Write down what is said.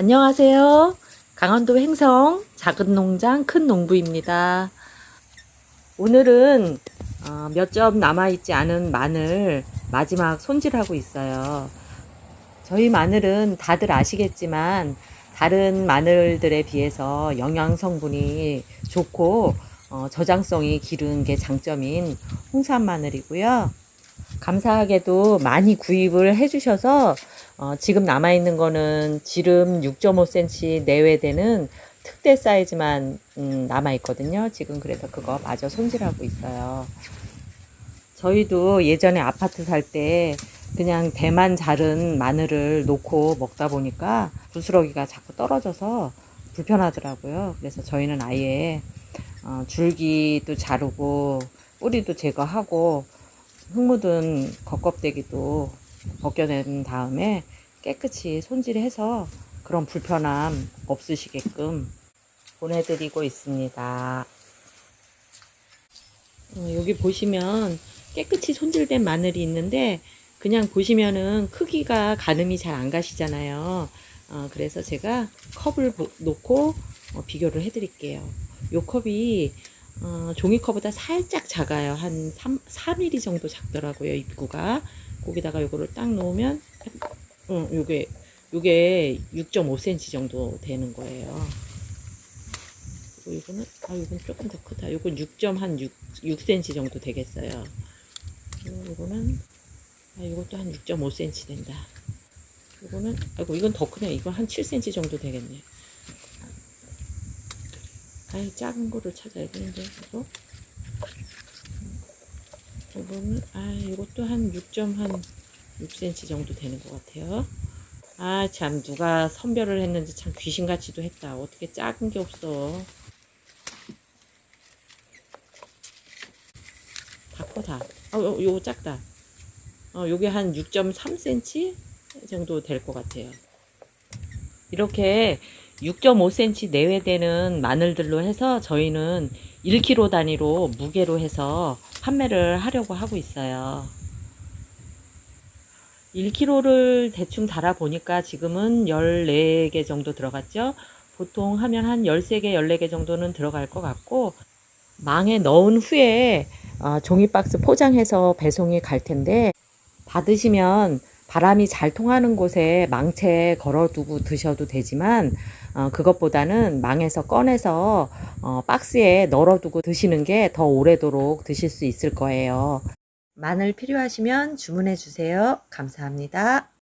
안녕하세요. 강원도 횡성 작은 농장 큰 농부입니다. 오늘은 어, 몇점 남아있지 않은 마늘 마지막 손질하고 있어요. 저희 마늘은 다들 아시겠지만 다른 마늘들에 비해서 영양 성분이 좋고 어, 저장성이 기른 게 장점인 홍산 마늘이고요. 감사하게도 많이 구입을 해주셔서 어, 지금 남아있는 거는 지름 6.5cm 내외 되는 특대 사이즈만 음, 남아있거든요. 지금 그래서 그거 마저 손질하고 있어요. 저희도 예전에 아파트 살 때 그냥 대만 자른 마늘을 놓고 먹다 보니까 부스러기가 자꾸 떨어져서 불편하더라고요. 그래서 저희는 아예 어, 줄기도 자르고 뿌리도 제거하고 흙 묻은 겉껍데기도 벗겨낸 다음에 깨끗이 손질해서 그런 불편함 없으시게끔 보내드리고 있습니다. 어, 여기 보시면 깨끗이 손질된 마늘이 있는데 그냥 보시면은 크기가 가늠이 잘 안 가시잖아요. 어, 그래서 제가 컵을 보- 놓고 어, 비교를 해드릴게요. 요 컵이 어, 종이컵보다 살짝 작아요. 한 3, 4mm 정도 작더라고요, 입구가. 거기다가 요거를 딱 놓으면, 응, 요게, 요게 6.5cm 정도 되는 거예요. 그리고 요거는, 아, 요건 조금 더 크다. 요건 6.한 6, 6cm 정도 되겠어요. 요거는, 아, 요것도 한 6.5cm 된다. 요거는, 아이고, 이건 더 크네. 이건 한 7cm 정도 되겠네. 아이 작은 거를 찾아야 되는데 이거 이거는 아 이것도 한 6점 한 6cm 정도 되는 것 같아요. 아 참 누가 선별을 했는지 참 귀신같이도 했다. 어떻게 작은 게 없어. 다 커 다. 어 요- 요거 작다. 어 요게 한 6.3cm 정도 될 것 같아요. 이렇게 6.5cm 내외 되는 마늘들로 해서 저희는 1kg 단위로 무게로 해서 판매를 하려고 하고 있어요. 1kg를 대충 달아 보니까 지금은 14개 정도 들어갔죠. 보통 하면 한 13개, 14개 정도는 들어갈 것 같고 망에 넣은 후에 어, 종이 박스 포장해서 배송이 갈 텐데 받으시면 바람이 잘 통하는 곳에 망체에 걸어두고 드셔도 되지만 어, 그것보다는 망에서 꺼내서 어, 박스에 널어두고 드시는 게 더 오래도록 드실 수 있을 거예요. 마늘 필요하시면 주문해 주세요. 감사합니다.